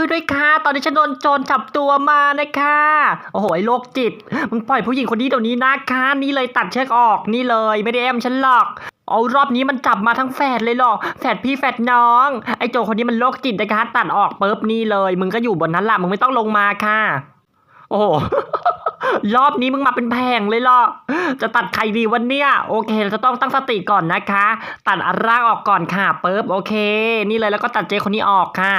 ช่วยด้วยค่ะ ตอนนี้ฉันโดนโจรจับตัวมานะคะโอ้โหไอ้โรคจิตมึงปล่อยผู้หญิงคนนี้เดี๋ยวนี้นะคะนี่เลยตัดเชือกออกนี่เลยไม่ได้แอมฉันหรอกเอารอบนี้มันจับมาทั้งแฝดเลยหรอแฝดพี่แฝดน้อง ไอ้โจรคนนี้มันโรคจิตนะคะตัดออกปุ๊บนี่เลย มึงก็อยู่บนนั้นละมึงไม่ต้องลงมาค่ะ โอ้ รอบนี้มึงมาเป็นแผงเลยหรอ จะตัดใครดีวันเนี้ยโอเคเราจะต้องตั้งสติก่อนนะคะ ตัดอันร่างออกก่อนค่ะปุ๊บโอเค นี่เลยแล้วก็ตัดเจคนนี้ออกค่ะ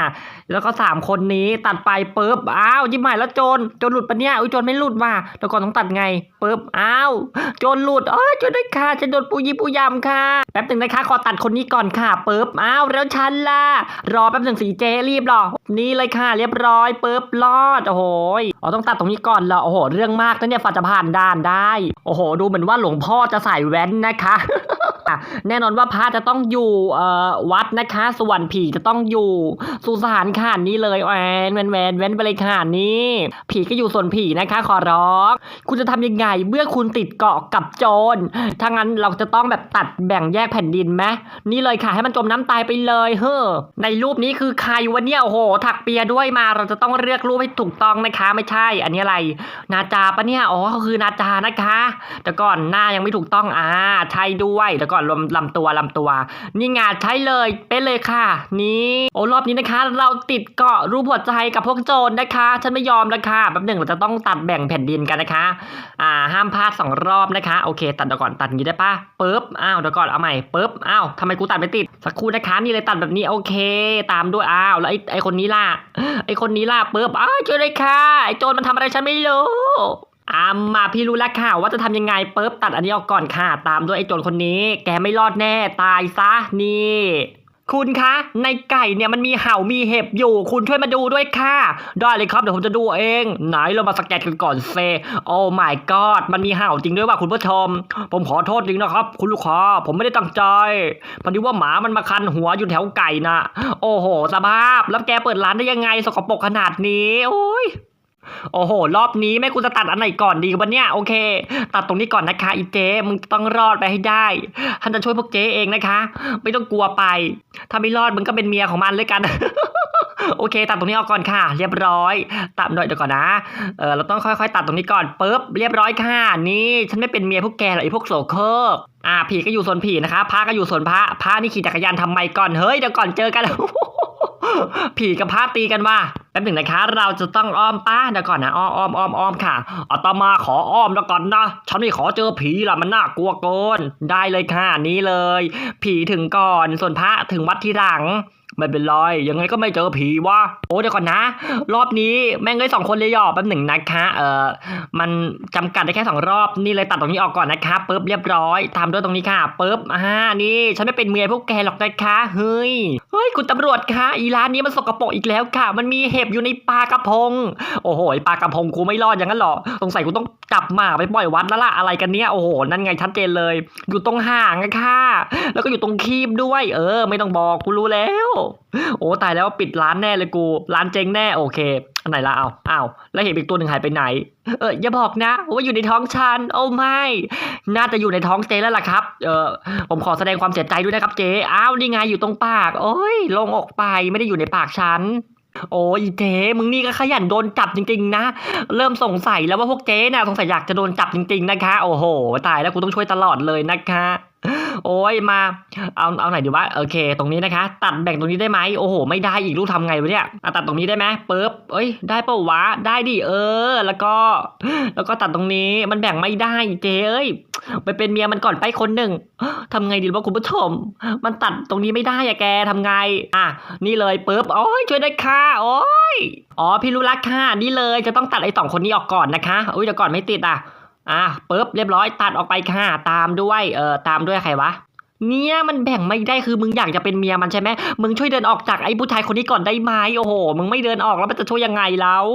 แล้วก็สามคนนี้ตัดไปปุ๊บอ้าวยิ้มใหม่แล้วโจรโจรหลุดปะเนี่ยอุ้ยโจรไม่หลุดว่ะแต่ก่อนต้องตัดไงปุ๊บอ้าวโจรหลุดอ้ยช่วยด้วยค่ะจะโดนปูยี่ปูยำค่ะแป๊บหนึ่งนะคะขอตัดคนนี้ก่อนค่ะปุ๊บอ้าวแล้วฉันล่ะรอแป๊บหนึ่งสีเจรีบหรอนี่เลยค่ะ เรียบร้อยปุ๊บรอดโอ้โหอ๋อต้องตัดตรงนี้ก่อนเหรอโอ้โหเรื่องมากนะเนี่ยฝ่าจะผ่านด่านได้ โอ้โห ดูเหมือนว่าหลวงพ่อจะใส่แว่นนะคะ แน่นอนว่าพระจะต้องอยู่เอ่อวัดนะคะ ส่วนผีจะต้องอยู่สุสานค่ะนี่เลยแวนแวนแวนแวนไปเลยค่ะนี่ผีก็อยู่ส่วนผีนะคะ ขอร้อง คุณจะทำยังไงเมื่อคุณติดเกาะกับโจรถ้างั้นเราจะต้องแบบตัดแบ่งแยกแผ่นดินไหมนี่เลยค่ะให้มันจมน้ำตายไปเลยเฮ้อในรูปนี้คือใครวะเนี่ยโอ้โห ถักเปียด้วยมาเราจะต้องเลือกรูปให้ถูกต้องนะคะ ไม่ใช่ อันนี้อะไร นาจาปะเนี่ยอ๋อเขาคือนาจานะคะ แต่ก่อนหน้ายังไม่ถูกต้องอ่าใช่ด้วยแต่ก่อนลำลำตัวลำตัว นี่งานใช่เลยเป๊ะเลยค่ะ นี่โอ้รอบนี้นะคะ เราติดเกาะรูปหัวใจกับพวกโจรนะคะ ฉันไม่ยอมแล้วค่ะแป๊บหนึ่งเราจะต้องตัดแบ่งแผ่นดินกันนะคะ อ่าห้ามพลาดสองรอบนะคะโอเค ตัดเดี๋ยวก่อนตัดงี้ได้ปะปึ๊บอ้าวเดี๋ยวก่อนเอาใหม่ปึ๊บอ้าวทำไมกูตัดไม่ติดสักครู่นะคะนี่เลยตัดแบบนี้โอเค ตามด้วยอ้าวแล้วไอ้ไอ้คนนี้ล่ะไอ้คนนี้ล่ะปึ๊บอ้าวช่วยเลยค่ะไอ้โจรมันทำอะไรฉันไม่รู้ อามาพี่รู้แล้วค่ะว่าจะทำยังไงเปิ๊บตัดอันนี้ออกก่อนค่ะ ตามด้วยไอ้โจรคนนี้ แกไม่รอดแน่ตายซะนี่ คุณคะในไก่เนี่ยมันมีเห่ามีเห็บอยู่ คุณช่วยมาดูด้วยค่ะ ได้เลยครับเดี๋ยวผมจะดูเอง ไหนเรามาสแกนกันก่อนเซโอ้ my god มันมีเห่าจริงด้วยว่ะคุณผู้ชม ผมขอโทษจริงนะครับ คุณลูกค้าผมไม่ได้ตั้งใจพอดีว่าหมามันมาคันหัวอยู่แถวไก่นะโอ้โหสภาพ แล้วแกเปิดร้านได้ยังไงสกปรกขนาดนี้โอ้ย โอ้โห รอบนี้แม่กูจะตัดอันไหนก่อนดีวันเนี้ยโอเค ตัดตรงนี้ก่อนนะคะอีเจ๊มึงต้องรอดไปให้ได้ท่านจะช่วยพวกเจ๊เองนะคะ ไม่ต้องกลัวไป ถ้าไม่รอดมึงก็เป็นเมียของมันเลยกัน โอเค ตัดตรงนี้ออกก่อนค่ะ เรียบร้อย ตัดหน่อยเดี๋ยวก่อนนะเออเราต้องค่อยๆ ตัดตรงนี้ก่อนปุ๊บเรียบร้อยค่ะ นี่ฉันไม่เป็นเมียพวกแกหรอกไอ้พวกโสโครกอ่าผีก็อยู่ส่วนผีนะคะพระก็อยู่ส่วนพระพระนี่ขี่จักรยานทำไมก่อนเฮ้ยเดี๋ยวก่อนเจอกันผีกับพระตีกันว่า แป๊บหนึ่งนะคะ เราจะต้องอ้อมป้าเดี๋ยวก่อนนะอ้อมอ้อมอ้อมอ้อมค่ะอาตมาขออ้อมแล้วก่อนนะ ฉันไม่ขอเจอผีละมันน่ากลัวเกินได้เลยค่ะ นี้เลย ผีถึงก่อนส่วนพระถึงวัดที่หลัง ไม่เป็นไรยังไงก็ไม่เจอผีวะโอ้เดี๋ยวก่อนนะ รอบนี้แม่งเลยสองคนเลยหยอกแป๊บหนึ่งนะคะเออมันจำกัดได้แค่สองรอบนี่เลยตัดตรงนี้ออกก่อนนะคะปุ๊บเรียบร้อยตามด้วยตรงนี้ค่ะปุ๊บอ่านี่ ฉันไม่เป็นเมียพวกแกหรอกนะคะเฮ้ยเฮ้ยคุณตำรวจคะอีร้านนี้มันสกปรกอีกแล้วค่ะ มันมีเห็บอยู่ในปลากระพง โอ้โหปลากระพงกูไม่รอดอย่างนั้นหรอสงสัยกูต้อง จับหมาไปปล่อยวัดแล้วล่ะอะไรกันเนี้ยโอ้โหนั่นไงชัดเจนเลย อยู่ตรงห่างอะค่ะแล้วก็อยู่ตรงคีบด้วย เออ ไม่ต้องบอกกูรู้แล้ว โอ้ตายแล้วปิดร้านแน่เลยกู ร้านเจ๊งแน่โอเคอันไหนละเอาอ้าวแล้วเห็นอีกตัวหนึ่งหายไปไหน เอออย่าบอกนะว่าอยู่ในท้องฉันโอ้ไม่น่าจะอยู่ในท้องเจ๊แล้วล่ะครับ เออผมขอแสดงความเสียใจด้วยนะครับเจ๊อ้าวนี่ไงอยู่ตรงปาก โอ้ยลงออกไปไม่ได้อยู่ในปากฉัน โอ้ยเจ๊มึงนี่ก็ขยันโดนจับจริงๆนะ เริ่มสงสัยแล้วว่าพวกเจ๊น่ะสงสัยอยากจะโดนจับจริงๆนะคะ โอ้โห ตายแล้วกูต้องช่วยตลอดเลยนะคะ โอ้ยมาเอาเอาไหนดีวะโอเค ตรงนี้นะคะ ตัดแบ่งตรงนี้ได้ไหมโอ้โห ไม่ได้อีกลูกทำไงวะเนี่ยอะตัดตรงนี้ได้ไหมปึ๊บเอ้ยได้ปล่าวะได้ดิเออ แล้วก็ แล้วก็ตัดตรงนี้มันแบ่งไม่ได้เจ๊เอ้ยไปเป็นเมียมันก่อนไปคนหนึ่งทำไงดีวะคุณผู้ชม มันตัดตรงนี้ไม่ได้อะแกทำไงอะนี่เลยปึ๊บโอ้ยช่วยด้วยค่ะโอ้ยอ๋อพี่รู้ละค่ะนี่เลยจะต้องตัดไอ้สองคนนี้ออกก่อนนะคะอุ้ยเดี๋ยวก่อนไม่ติดอะ อะปึ๊บเรียบร้อยตัดออกไปค่ะตามด้วยเอ่อตามด้วยใครวะเนี่ยมันแบ่งไม่ได้คือมึงอยากจะเป็นเมียมันใช่ไหมมึงช่วยเดินออกจากไอ้ผู้ชายคนนี้ก่อนได้ไหมโอ้โห มึงไม่เดินออกแล้วมันจะช่วยยังไงแล้ว